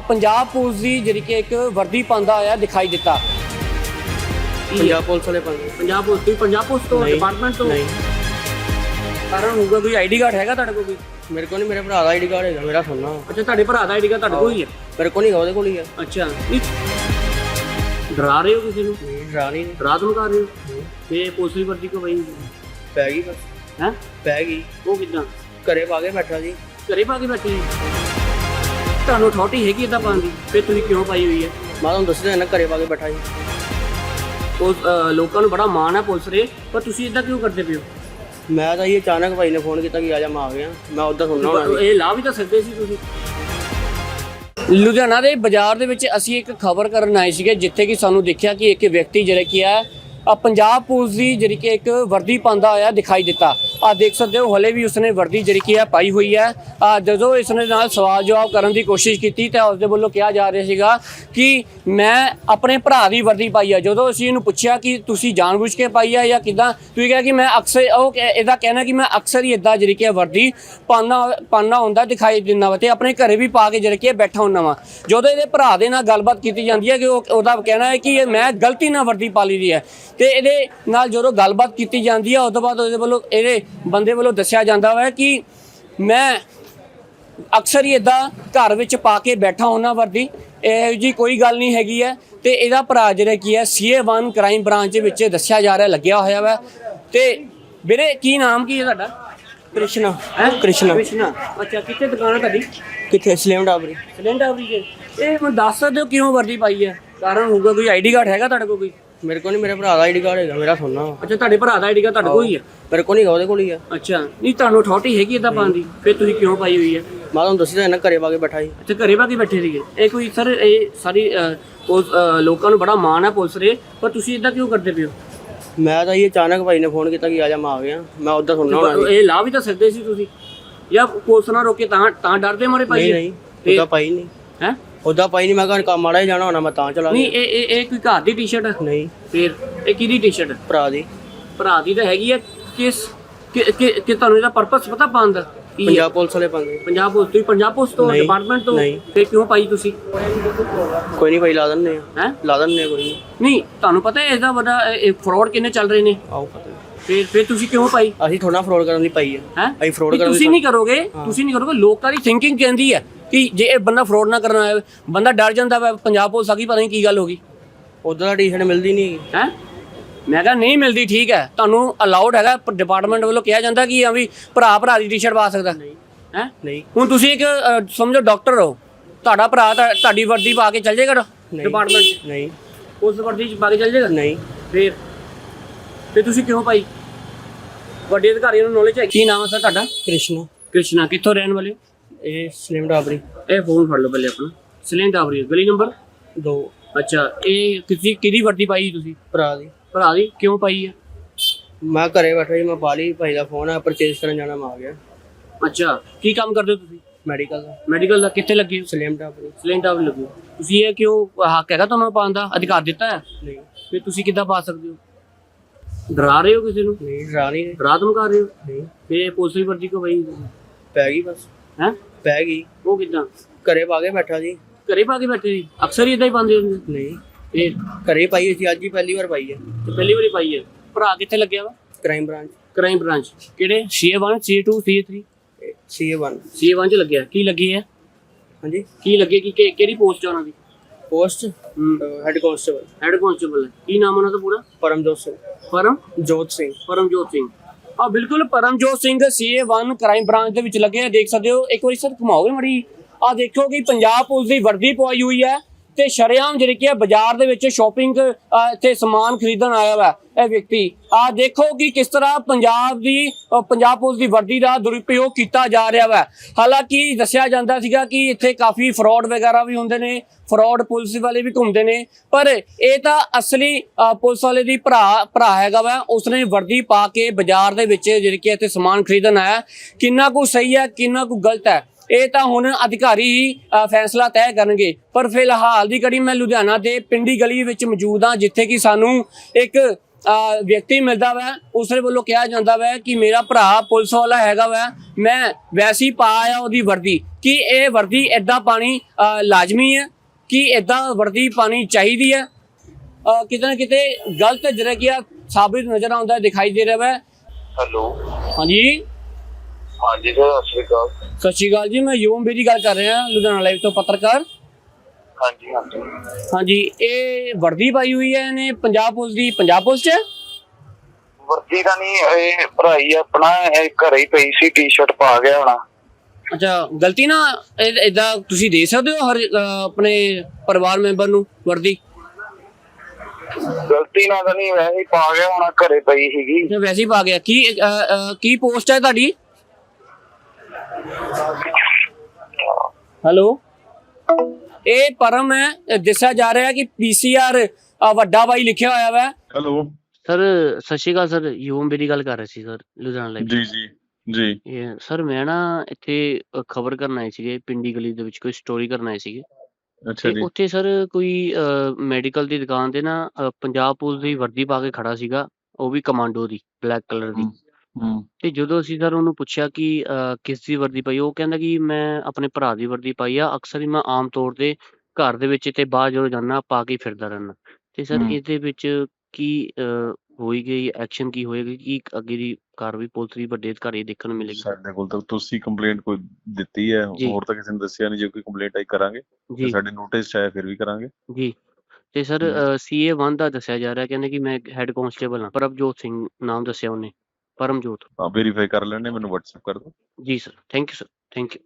Punjab police ਦੀ ਜਿਹੜੀ ਕਿ ਇੱਕ ਵਰਦੀ ਪਾਉਂਦਾ ਹੋਇਆ ਦਿਖਾਈ ਦਿੱਤਾ। ਪੰਜਾਬ ਪੁਲਿਸ ਵਾਲੇ ਪੰਜਾਬ ਪੁਲਿਸ ਦੀ ਪੰਜਾਬ ਪੁਲਿਸ ਤੋਂ ਡਿਪਾਰਟਮੈਂਟ ਤੋਂ? ਨਹੀਂ। ਕਾਰਨ ਹੋਊਗਾ ਕੋਈ ਆਈਡੀ ਕਾਰਡ ਹੈਗਾ ਤੁਹਾਡੇ ਕੋਲ ਕੋਈ? ਮੇਰੇ ਕੋਲ ਨਹੀਂ ਮੇਰੇ ਭਰਾ ਦਾ ਆਈਡੀ ਕਾਰਡ ਹੈਗਾ ਮੇਰਾ ਸੁਣਨਾ। ਅੱਛਾ ਤੁਹਾਡੇ ਭਰਾ ਦਾ ਆਈਡੀ ਕਾਰਡ ਤੁਹਾਡੇ ਕੋਲ ਹੀ ਹੈ? ਮੇਰੇ ਕੋਲ ਨਹੀਂ ਉਹਦੇ ਕੋਲ ਹੀ ਹੈ। ਅੱਛਾ ਡਰਾ ਰਹੇ ਹੋ ਕਿਸੇ ਨੂੰ? ਨਹੀਂ ਡਰਾ ਨਹੀਂ। ਡਰਾ ਧਮਕਾ ਰਹੇ ਹੋ? ਤੇ ਪੁਲਿਸ ਦੀ ਵਰਦੀ ਕੋ ਬਈ ਪੈ ਗਈ ਬਸ। ਹੈ? ਪੈ ਗਈ। ਉਹ ਕਿਦਾਂ? ਘਰੇ ਪਾ ਕੇ ਬੈਠਾ ਜੀ ਘਰੇ ਪਾ ਕੇ ਬੈਠੇ? ਤੁਹਾਨੂੰ ਅਥਾਰਟੀ ਹੈਗੀ ਇਦਾਂ ਪਾਉਣ ਦੀ? ਫਿਰ ਤੁਸੀਂ ਕਿਉਂ ਪਾਈ ਹੋਈ ਹੈ? ਮੈਂ ਤੁਹਾਨੂੰ ਦੱਸਦਾ ਨਾ ਘਰੇ ਪਾ ਕੇ ਬੈਠਾ ਜੀ ਉਹ ਅ, ਲੋਕਾਂ ਨੂੰ ਬੜਾ ਮਾਣ ਹੈ ਪੁਲਿਸ ਦੇ ਪਰ ਤੁਸੀਂ ਇਦਾਂ ਕਿਉਂ ਕਰਦੇ ਪਿਓ ਮੈਂ ਤਾਂ ਇਹ ਅਚਾਨਕ ਭਾਈ ਨੇ ਫੋਨ ਕੀਤਾ ਕਿ ਆ ਜਾ ਮੈਂ ਆ ਗਿਆ। ਮੈਂ ਉਦਾਂ ਸੁਣਨਾ ਹੋਣਾ ਇਹ ਲਾ ਵੀ ਤਾਂ ਸਕਦੇ ਸੀ ਤੁਸੀਂ। ਲੁਧਿਆਣਾ ਦੇ ਬਾਜ਼ਾਰ ਦੇ ਵਿੱਚ ਅਸੀਂ ਇੱਕ ਖਬਰ ਕਰਨ ਆਏ ਸੀਗੇ ਜਿੱਥੇ ਕਿ ਸਾਨੂੰ ਦੇਖਿਆ ਕਿ ਇੱਕ ਵਿਅਕਤੀ ਜਿਹੜਾ ਕੀ ਹੈ ਆ ਪੰਜਾਬ ਪੁਲਿਸ ਦੀ ਜਿਹੜੀ ਕਿ ਇੱਕ ਵਰਦੀ ਪਾਉਂਦਾ ਹੋਇਆ ਦਿਖਾਈ ਦਿੱਤਾ। ਆ ਦੇਖ ਸਕਦੇ ਹੋ, ਹਲੇ ਵੀ ਉਸਨੇ ਵਰਦੀ ਜਿਹੜੀ ਕੀ ਹੈ ਪਾਈ ਹੋਈ ਹੈ। ਆ ਜਦੋਂ ਇਸਨੇ ਨਾਲ ਸਵਾਲ ਜਵਾਬ ਕਰਨ ਦੀ ਕੋਸ਼ਿਸ਼ ਕੀਤੀ ਤਾਂ ਉਸਦੇ ਵੱਲੋਂ ਕਿਹਾ ਜਾ ਰਿਹਾ ਸੀਗਾ ਕਿ ਮੈਂ ਆਪਣੇ ਭਰਾ ਦੀ ਵਰਦੀ ਪਾਈ ਹੈ ਜਦੋਂ ਅਸੀਂ ਇਹਨੂੰ ਪੁੱਛਿਆ ਕਿ ਤੁਸੀਂ ਜਾਣਬੁੱਝ ਕੇ ਪਾਈ ਹੈ ਜਾਂ ਕਿਦਾਂ, ਤੁਸੀਂ ਕਿਹਾ ਕਿ ਮੈਂ ਅਕਸਰ, ਉਹ ਕਹਿ- ਇਹਦਾ ਕਹਿਣਾ ਕਿ ਮੈਂ ਅਕਸਰ ਹੀ ਇਦਾਂ ਜਿਹੜੀ ਕਿ ਵਰਦੀ ਪਾਉਣਾ ਪਾਉਣਾ ਹੁੰਦਾ, ਦਿਖਾਈ ਦਿੰਦਾ ਵਾ ਤੇ ਆਪਣੇ ਘਰੇ ਵੀ ਪਾ ਕੇ ਜਿਹੜੀ ਕਿ ਬੈਠਾ ਹੁੰਦਾ ਵਾ। ਜਦੋਂ ਇਹਦੇ ਭਰਾ ਦੇ ਨਾਲ ਗੱਲਬਾਤ ਕੀਤੀ ਜਾਂਦੀ ਹੈ ਕਿ ਉਹ, ਉਹਦਾ ਕਹਿਣਾ ਹੈ ਕਿ ਮੈਂ ਗਲਤੀ ਨਾਲ ਵਰਦੀ ਪਾ ਲਈ ਦੀ ਹੈ। ਤੇ ਇਹਦੇ ਨਾਲ ਜਦੋਂ ਗੱਲਬਾਤ ਕੀਤੀ ਜਾਂਦੀ ਹੈ, ਉਸ ਤੋਂ ਬਾਅਦ ਉਹਦੇ ਵੱਲੋਂ ਇਹਦੇ ਬੰਦੇ ਵੱਲੋਂ ਦੱਸਿਆ ਜਾਂਦਾ ਵਾ ਕਿ ਮੈਂ ਅਕਸਰ ਹੀ ਇਦਾਂ ਘਰ ਵਿੱਚ ਪਾ ਕੇ ਬੈਠਾ ਹੁੰਦਾ ਵਰਦੀ। ਇਹੋ ਜੀ ਕੋਈ ਗੱਲ ਨਹੀਂ ਹੈਗੀ ਹੈ ਤੇ ਇਹਦਾ ਭਰਾ ਜਿਹੜਾ ਕੀ ਹੈ ਸੀਏ1 ਕ੍ਰਾਈਮ ਬ੍ਰਾਂਚ ਦੇ ਵਿੱਚ ਦੱਸਿਆ ਜਾ ਰਿਹਾ ਲੱਗਿਆ ਹੋਇਆ ਵਾ। ਤੇ ਵੀਰੇ ਕੀ ਨਾਮ ਕੀ ਹੈ ਤੁਹਾਡਾ? ਕ੍ਰਿਸ਼ਨਾ। ਹੈ? ਕ੍ਰਿਸ਼ਨਾ। ਕ੍ਰਿਸ਼ਨਾ। ਅੱਛਾ ਕਿੱਥੇ ਦੁਕਾਨ ਹੈ ਤੁਹਾਡੀ? ਕਿੱਥੇ? ਸਲੇਮ ਡਾਬਰੀ ਆਵਰੀ ਜੀ ਇਹ ਮੈਨੂੰ ਦੱਸ ਸਕਦੇ ਹੋ ਕਿਉਂ ਵਰਦੀ ਪਾਈ ਹੈ? ਕਾਰਨ ਹੋਊਗਾ ਕੋਈ ਆਈਡੀ ਕਾਰਡ ਹੈਗਾ ਤੁਹਾਡੇ ਕੋਲ ਕੋਈ? ਮੇਰੇ ਕੋਲ ਨਹੀਂ ਮੇਰੇ ਭਰਾ ਦਾ ਆਈਡੀ ਕਾਰਡ ਹੈਗਾ ਮੇਰਾ ਸੁਣਨਾ ਅੱਛਾ ਤੁਹਾਡੇ ਭਰਾ ਦਾ ਆਈਡੀ ਕਾਰਡ ਤੁਹਾਡੇ ਕੋਲ ਹੀ ਹੈ ਮੇਰੇ ਕੋਲ ਨਹੀਂ ਹੈਗਾ ਉਹਦੇ ਕੋਲ ਹੀ ਹੈ ਅੱਛਾ ਨਹੀਂ ਤੁਹਾਨੂੰ ਅਥਾਰਟੀ ਹੈਗੀ ਇਦਾਂ ਪਾਉਣ ਦੀ? ਫਿਰ ਤੁਸੀਂ ਕਿਉਂ ਪਾਈ ਹੋਈ ਹੈ ਮੈਂ ਤੁਹਾਨੂੰ ਦੱਸਦਾ ਨਾ ਘਰੇ ਪਾ ਕੇ ਬੈਠਾ ਜੀ ਅੱਛਾ ਘਰੇ ਬਾਕੀ ਬੈਠੇ ਸੀਗੇ? ਇਹ ਕੋਈ ਸਰ ਇਹ ਸਾਰੀ ਅ, ਪੁਲਿਸ, ਅ, ਲੋਕਾਂ ਨੂੰ ਬੜਾ ਮਾਣ ਹੈ ਪੁਲਿਸ ਦੇ ਪਰ ਤੁਸੀਂ ਇਦਾਂ ਕਿਉਂ ਕਰਦੇ ਪਿਓ ਮੈਂ ਤਾਂ ਇਹ ਅਚਾਨਕ ਭਾਈ ਨੇ ਫੋਨ ਕੀਤਾ ਕਿ ਆ ਜਾ ਮੈਂ ਆ ਗਿਆ। ਮੈਂ ਉਦਾਂ ਸੁਣਨਾ ਹੋਣਾ ਇਹ ਲਾ ਵੀ ਤਾਂ ਸਕਦੇ ਸੀ ਤੁਸੀਂ? ਜਾਂ ਪੁਲਿਸ ਨਾਲ ਰੋਕੇ ਤਾਂ ਤਾਂ ਡਰਦੇ ਮਾਰੇ ਨਹੀਂ ਪਾਈ ਨਹੀਂ ਉਦਾਂ ਪਾਈ ਨਹੀਂ। ਹੈ? ਉਦਾਂ ਪਾਈ ਨਹੀਂ ਮੈਂ ਕਿਹਾ ਕੰਮ ਮਾੜਾ ਹੀ ਜਾਣਾ ਹੋਣਾ ਮੈਂ ਤਾਂ ਚਲਾ ਨਹੀਂ ਇਹ ਇਹ ਇਹ ਕੋਈ ਘਰ ਦੀ ਟੀ-ਸ਼ਰਟ ਹੈ ਨਹੀਂ। ਫਿਰ ਇਹ ਕਿਹਦੀ ਟੀ-ਸ਼ਰਟ ਭਰਾ ਦੀ। ਭਰਾ ਦੀ ਤਾਂ ਹੈਗੀ ਹੈ ਕਿਸ ਕਿ ਕਿ ਕਿ ਤੁਹਾਨੂੰ ਇਹਦਾ ਪਰਪਸ ਪਤਾ ਪਾਉਣ ਦਾ? ਕੀ ਹੈ? ਪੰਜਾਬ ਪੁਲਿਸ ਵਾਲੇ ਪੰਗੇ ਪੰਜਾਬ ਪੁਲਿਸ ਤੁਸੀਂ ਪੰਜਾਬ ਪੁਲਿਸ ਤੋਂ ਨਹੀਂ, ਡਿਪਾਰਟਮੈਂਟ ਤੋਂ? ਨਹੀਂ। ਫਿਰ ਕਿਉਂ ਪਾਈ ਤੁਸੀਂ? ਕੋਈ ਨਹੀਂ ਭਾਈ ਲਾ ਦਿੰਦੇ ਆ। ਹੈ? ਲਾ ਦਿੰਦੇ ਆ ਕੋਈ ਨਹੀਂ। ਨਹੀਂ ਤੁਹਾਨੂੰ ਪਤਾ ਹੈ ਇਹਦਾ ਵੱਡਾ ਫਰਾਡ ਕਿੰਨੇ ਚੱਲ ਰਹੇ ਨੇ? ਆਓ ਪਤਾ। ਫਿਰ ਫਿਰ ਤੁਸੀਂ ਕਿਉਂ ਪਾਈ? ਅਸੀਂ ਥੋੜਾ ਫਰੋਡ ਕਰਨ ਲਈ ਪਾਈ ਹੈ ਹੈ? ਅਸੀਂ ਫਰੋਡ ਕਰਨ ਤੁਸੀਂ ਨਹੀਂ ਕਰੋਗੇ ਤੁਸੀਂ ਨਹੀਂ ਕਰੋਗੇ ਲੋਕਾਂ ਦੀ ਥਿੰਕਿੰਗ ਕਹਿੰਦੀ ਹੈ। ਕਿ ਜੇ ਇਹ ਬੰਦਾ ਫਰਾਡ ਨਾ ਕਰਨਾ ਹੈ ਬੰਦਾ ਡਰ ਜਾਂਦਾ ਵਾ ਪੰਜਾਬ ਪੁਲਿਸ ਆ ਗਈ ਪਤਾ ਨਹੀਂ ਕੀ ਗੱਲ ਹੋ ਗਈ। ਉਦਾਂ ਦਾ ਟੀ-ਸ਼ਰਟ ਮਿਲਦੀ ਨਹੀਂ ਹੈਗੀ ਹੈ? ਮੈਂ ਕਿਹਾ ਨਹੀਂ ਮਿਲਦੀ ਠੀਕ ਹੈ। ਤੁਹਾਨੂੰ ਅਲਾਉਡ ਹੈਗਾ ਡਿਪਾਰਟਮੈਂਟ ਵੱਲੋਂ ਕਿਹਾ ਜਾਂਦਾ ਕਿ ਆ ਵੀ ਭਰਾ ਭਰਾ ਦੀ ਟੀ-ਸ਼ਰਟ ਪਾ ਸਕਦਾ। ਹੈ? ਨਹੀਂ। ਹੁਣ ਤੁਸੀਂ ਇੱਕ ਅ, ਸਮਝੋ ਡਾਕਟਰ ਹੋ। ਤੁਹਾਡਾ ਭਰਾ ਤਾਂ ਤੁਹਾਡੀ ਵਰਦੀ ਪਾ ਕੇ ਚੱਲ ਜਾਏਗਾ ਡਿਪਾਰਟਮੈਂਟ ਨਹੀਂ। ਉਸ ਵਰਦੀ 'ਚ ਪਾ ਕੇ ਚੱਲ ਜਾਏਗਾ? ਨਹੀਂ। ਫਿਰ? ਫਿਰ ਤੁਸੀਂ ਕਿਉਂ ਪਾਈ ਵੱਡੇ ਅਧਿਕਾਰੀਆਂ ਨੂੰ ਨੌਲੇਜ ਹੈ ਕੀ ਨਾਮ ਹੈ ਸਰ ਤੁਹਾਡਾ? ਕ੍ਰਿਸ਼ਨਾ। ਕ੍ਰਿਸ਼ਨਾ। ਕਿੱਥੋਂ ਰਹਿਣ ਵਾਲੇ ਹੋ? ਇਹ ਸਲਿਮ ਡਾਬਰੀ। ਇਹ ਫੋਨ ਫੜ ਲਓ ਪਹਿਲੇ ਆਪਣਾ। ਸਿਲੈਂਡ ਆਵਰੀ ਗਲੀ ਨੰਬਰ? ਦੋ। ਅੱਛਾ ਇਹ ਕਿਸੇ ਕਿਹਦੀ ਵਰਦੀ ਪਾਈ ਤੁਸੀਂ? ਭਰਾ ਦੀ। ਭਰਾ ਦੀ? ਕਿਉਂ ਪਾਈ ਹੈ ਮੈਂ ਘਰੇ ਬੈਠਾ ਸੀ ਮੈਂ ਬਾਲੀ ਭਾਈ ਦਾ ਫੋਨ ਆ ਪਰਚੇਸ ਕਰਨ ਜਾਣਾ ਮੈਂ ਆ ਗਿਆ। ਅੱਛਾ ਕੀ ਕੰਮ ਕਰਦੇ ਹੋ ਤੁਸੀਂ? ਮੈਡੀਕਲ ਦਾ। ਮੈਡੀਕਲ ਦਾ ਕਿੱਥੇ ਲੱਗੇ ਹੋ? ਸਲਿਮ ਡਾਬਰੀ। ਸਿਲੈਂਡ ਆਵਰੀ ਲੱਗੇ ਹੋ। ਤੁਸੀਂ ਇਹ ਕਿਉਂ ਹੱਕ ਹੈਗਾ ਤੁਹਾਨੂੰ ਪਾਉਣ ਦਾ? ਅਧਿਕਾਰ ਦਿੱਤਾ ਹੈ? ਨਹੀਂ। ਫਿਰ ਤੁਸੀਂ ਕਿੱਦਾਂ ਪਾ ਸਕਦੇ ਹੋ? ਡਰਾ ਰਹੇ ਹੋ ਕਿਸੇ ਨੂੰ? ਨਹੀਂ ਡਰਾ ਨਹੀਂ ਡਰਾ ਧਮਕਾ ਰਹੇ ਹੋ? ਨਹੀਂ। ਫਿਰ ਪੁਲਿਸ ਦੀ ਵਰਦੀ ਕੋ ਬਈ ਪੈ ਗਈ ਬਸ। ਹੈ? ਪੈ ਗਈ। ਉਹ ਕਿੱਦਾਂ? ਘਰੇ ਪਾ ਕੇ ਬੈਠਾ ਜੀ ਘਰੇ ਪਾ ਕੇ ਬੈਠੇ ਸੀ? ਅਕਸਰ ਹੀ ਇਦਾਂ ਹੀ ਪਾਉਂਦੇ ਹੁੰਦੇ? ਨਹੀਂ। ਇਹ ਘਰੇ ਪਾਈ ਸੀ ਅੱਜ ਹੀ ਪਹਿਲੀ ਵਾਰ ਪਾਈ ਹੈ। ਤੇ ਪਹਿਲੀ ਵਾਰੀ ਪਾਈ ਹੈ। ਭਰਾ ਕਿੱਥੇ ਲੱਗਿਆ ਵਾ? ਕ੍ਰਾਈਮ ਬ੍ਰਾਂਚ ਕ੍ਰਾਈਮ ਬ੍ਰਾਂਚ ਕਿਹੜੇ? C1 C2 C3 ਸੀਏ1 C1 ਚ ਲੱਗਿਆ। ਕੀ ਲੱਗੀ ਹੈ? ਹਾਂਜੀ? ਕੀ ਲੱਗੇ? ਕਿ ਕਿਹੜੀ ਪੋਸਟ ਹੈ ਉਹਨਾਂ ਦੀ? Post head constable head constable ਹੈ। ਕੀ ਨਾਮ ਉਹਨਾਂ ਦਾ ਪੂਰਾ? ਪਰਮਜੋਤ ਸਿੰਘ। ਪਰਮ? ਜੋਤ ਸਿੰਘ। ਪਰਮਜੋਤ ਸਿੰਘ। ਆ ਬਿਲਕੁਲ, Paramjot Singh CA1 crime branch ਦੇ ਵਿੱਚ ਲੱਗੇ ਆ, ਦੇਖ ਸਕਦੇ ਹੋ। ਇੱਕ ਵਾਰੀ ਸਰ ਘੁਮਾਓਗੇ ਮੜੀ। ਆ ਦੇਖੋ ਕਿ ਪੰਜਾਬ ਪੁਲਿਸ ਦੀ ਵਰਦੀ ਪਵਾਈ ਹੋਈ ਹੈ। ਤੇ ਸ਼ਰੇਆਮ ਜਿਹੜੀ ਕਿ ਬਾਜ਼ਾਰ ਦੇ ਵਿੱਚ ਸ਼ਾਪਿੰਗ ਇੱਥੇ ਸਮਾਨ ਖਰੀਦਣ ਆਇਆ ਵਾ ਇਹ ਵਿਅਕਤੀ। ਆ ਦੇਖੋ ਕਿ ਕਿਸ ਤਰ੍ਹਾਂ ਪੰਜਾਬ ਦੀ ਪੰਜਾਬ ਪੁਲਿਸ ਦੀ ਵਰਦੀ ਦਾ ਦੁਰਉਪਯੋਗ ਕੀਤਾ ਜਾ ਰਿਹਾ ਵਾ ਹਾਲਾਂਕਿ ਦੱਸਿਆ ਜਾਂਦਾ ਸੀਗਾ ਕਿ ਇੱਥੇ ਕਾਫੀ ਫਰਾਡ ਵਗੈਰਾ ਵੀ ਹੁੰਦੇ ਨੇ ਫਰਾਡ ਪੁਲਿਸ ਵਾਲੇ ਵੀ ਘੁੰਮਦੇ ਨੇ, ਪਰ ਇਹ ਤਾਂ ਅਸਲੀ ਪੁਲਿਸ ਵਾਲੇ ਦੀ ਭਰਾ ਭਰਾ ਹੈਗਾ ਵਾ, ਉਸਨੇ ਵਰਦੀ ਪਾ ਕੇ ਬਾਜ਼ਾਰ ਦੇ ਵਿੱਚ ਜਿਹੜੀ ਕਿ ਇੱਥੇ ਸਮਾਨ ਖਰੀਦਣ ਆਇਆ ਕਿੰਨਾ ਕੁ ਸਹੀ ਹੈ, ਕਿੰਨਾ ਕੁ ਗਲਤ ਹੈ ਇਹ ਤਾਂ ਹੁਣ ਅਧਿਕਾਰੀ ਹੀ ਫੈਸਲਾ ਤੈਅ ਕਰਨਗੇ। ਪਰ ਫਿਲਹਾਲ ਦੀ ਕੜੀ ਮੈਂ ਲੁਧਿਆਣਾ ਦੇ ਪਿੰਡੀ ਗਲੀ ਵਿੱਚ ਮੌਜੂਦ ਹਾਂ ਜਿੱਥੇ ਕਿ ਸਾਨੂੰ ਇੱਕ ਵਿਅਕਤੀ ਮਿਲਦਾ ਵਾ। ਉਸ ਦੇ ਵੱਲੋਂ ਕਿਹਾ ਜਾਂਦਾ ਵਾ ਕਿ ਮੇਰਾ ਭਰਾ ਪੁਲਿਸ ਵਾਲਾ ਹੈਗਾ ਵਾ। ਮੈਂ ਵੈਸੇ ਪਾ ਆਇਆ ਉਹਦੀ ਵਰਦੀ। ਕੀ ਇਹ ਵਰਦੀ ਐਦਾਂ ਪਾਣੀ ਲਾਜ਼ਮੀ ਹੈ? ਕਿ ਐਦਾਂ ਵਰਦੀ ਪਾਣੀ ਚਾਹੀਦੀ ਹੈ? ਕਿਤੇ ਨਾ ਕਿਤੇ ਗਲਤ ਜਿਹੜਾ ਕੀ ਸਾਬਿਤ ਨਜ਼ਰ ਆਉਂਦਾ ਦਿਖਾਈ ਦੇ ਰਿਹਾ ਵਾ। ਹੈਲੋ। ਹਾਂਜੀ। ਹਾਂਜੀ ਸਰ ਸਤਿ ਸ਼੍ਰੀ ਅਕਾਲ। ਸਤਿ ਸ਼੍ਰੀ ਅਕਾਲ ਜੀ ਮੈਂ ਯੂਮ ਬੇਦੀ ਗੱਲ ਕਰ ਰਿਹਾ ਲੁਧਿਆਣਾ ਲਾਈਵ ਤੋਂ ਪੱਤਰਕਾਰ। ਹਾਂਜੀ ਹਾਂਜੀ। ਹਾਂਜੀ ਇਹ ਵਰਦੀ ਪਾਈ ਹੋਈ ਹੈ ਇਹਨੇ ਪੰਜਾਬ ਪੁਲਿਸ ਦੀ ਪੰਜਾਬ ਪੁਲਿਸ 'ਚ? ਵਰਦੀ ਦਾ ਨਹੀਂ ਇਹ ਭਰਾਈ ਆਪਣਾ ਇਹ ਘਰੇ ਹੀ ਪਈ ਸੀ ਟੀ-ਸ਼ਰਟ ਪਾ ਗਿਆ ਹੋਣਾ। ਅੱਛਾ ਗਲਤੀ ਨਾ ਇਦਾਂ ਤੁਸੀਂ ਦੇ ਸਕਦੇ ਹੋ ਹਰ ਅਹ, ਆਪਣੇ ਪਰਿਵਾਰ ਮੈਂਬਰ ਨੂੰ ਵਰਦੀ? ਗਲਤੀ ਨਾਲ ਤਾਂ ਨਹੀਂ ਵੈਸੇ ਹੀ ਪਾ ਗਿਆ ਹੋਣਾ ਘਰੇ ਪਈ ਸੀਗੀ। ਤੇ ਵੈਸੇ ਹੀ ਪਾ ਗਿਆ। ਕੀ ਅਹ, ਅਹ, ਕੀ ਪੋਸਟ ਹੈ ਤੁਹਾਡੀ? ਹੈਲੋ। ਇਹ ਪਰਮ ਹੈ ਦੱਸਿਆ ਜਾ ਰਿਹਾ ਹੈ ਕਿ ਪੀਸੀਆਰ ਵੱਡਾ ਬਾਈ ਲਿਖਿਆ ਹੋਇਆ ਵਾ। ਹੈਲੋ। ਸਰ ਸਤਿ ਸ਼੍ਰੀ ਅਕਾਲ ਸਰ ਯੂਮ ਬੇਦੀ ਗੱਲ ਕਰ ਰਹੇ ਸੀ ਸਰ ਲੁਧਿਆਣਾ ਲਾਈਵ ਜੀ ਜੀ ਜੀ। ਸਰ ਮੈਂ ਨਾ ਇੱਥੇ ਖਬਰ ਕਰਨ ਆਏ ਸੀਗੇ ਪਿੰਡੀ ਗਲੀ ਦੇ ਵਿੱਚ ਕੋਈ ਸਟੋਰੀ ਕਰਨ ਆਏ ਸੀਗੇ। ਅੱਛਾ ਜੀ। ਉੱਥੇ ਸਰ ਕੋਈ ਮੈਡੀਕਲ ਦੀ ਦੁਕਾਨ ਤੇ ਨਾ ਪੰਜਾਬ ਪੁਲਿਸ ਦੀ ਵਰਦੀ ਪਾ ਕੇ ਖੜਾ ਸੀਗਾ ਉਹ ਵੀ ਕਮਾਂਡੋ ਦੀ ਬਲੈਕ ਕਲਰ ਦੀ। ਹੂੰ। ਤੇ ਜਦੋਂ ਅਸੀਂ ਸਰ ਉਹਨੂੰ ਪੁੱਛਿਆ ਕਿ ਕਿਸ ਦੀ ਵਰਦੀ ਪਾਈ ਉਹ ਕਹਿੰਦਾ ਕਿ ਮੈਂ ਆਪਣੇ ਭਰਾ ਦੀ ਵਰਦੀ ਪਾਈ ਆ ਅਕਸਰ ਹੀ ਮੈਂ ਆਮ ਤੌਰ ਤੇ ਘਰ ਦੇ ਵਿੱਚ ਤੇ ਬਾਹਰ ਜਦੋਂ ਜਾਂਦਾ ਪਾ ਕੇ ਹੀ ਫਿਰਦਾ ਰਹਿੰਦਾ। ਤੇ ਸਰ ਹਮ। ਇਹਦੇ ਵਿੱਚ ਕੀ ਅਹ, ਹੋਈ ਗਈ ਐਕਸ਼ਨ ਕੀ ਹੋਏਗੀ ਕੀ ਅੱਗੇ ਦੀ ਕਾਰਵਾਈ ਪੁਲਿਸ ਦੀ ਵੱਡੇ ਅਧਿਕਾਰੀ ਦੇਖਣ ਨੂੰ ਮਿਲੇਗੀ? ਸਾਡੇ ਕੋਲ ਤਾਂ ਤੁਸੀਂ ਕੰਪਲੇਂਟ ਕੋਈ ਦਿੱਤੀ ਹੈ ਜੀ। ਹੋਰ ਤਾਂ ਕਿਸੇ ਨੇ ਦੱਸਿਆ ਨਹੀਂ ਜੇ ਕੋਈ ਕੰਪਲੇਂਟ ਆਈ ਕਰਾਂਗੇ ਤੇ ਜੀ। ਸਾਡੇ ਨੋਟਿਸ ਚ ਆਇਆ ਫਿਰ ਵੀ ਕਰਾਂਗੇ। ਜੀ। ਤੇ ਸਰ ਹਮ। ਸੀਏ 1 ਦਾ ਦੱਸਿਆ ਜਾ ਰਿਹਾ ਕਹਿੰਦੇ ਕਿ ਮੈਂ ਹੈੱਡ ਕਾਂਸਟੇਬਲ ਹਾਂ ਪ੍ਰਭਜੋਤ ਸਿੰਘ ਨਾਮ ਦੱਸਿਆ ਉਹਨੇ। ਪਰਮਜੋਤ। ਹਾਂ ਵੈਰੀਫਾਈ ਕਰ ਲੈਣੇ ਮੈਨੂੰ WhatsApp ਕਰ ਦਿਓ। ਜੀ sir thank you sir thank you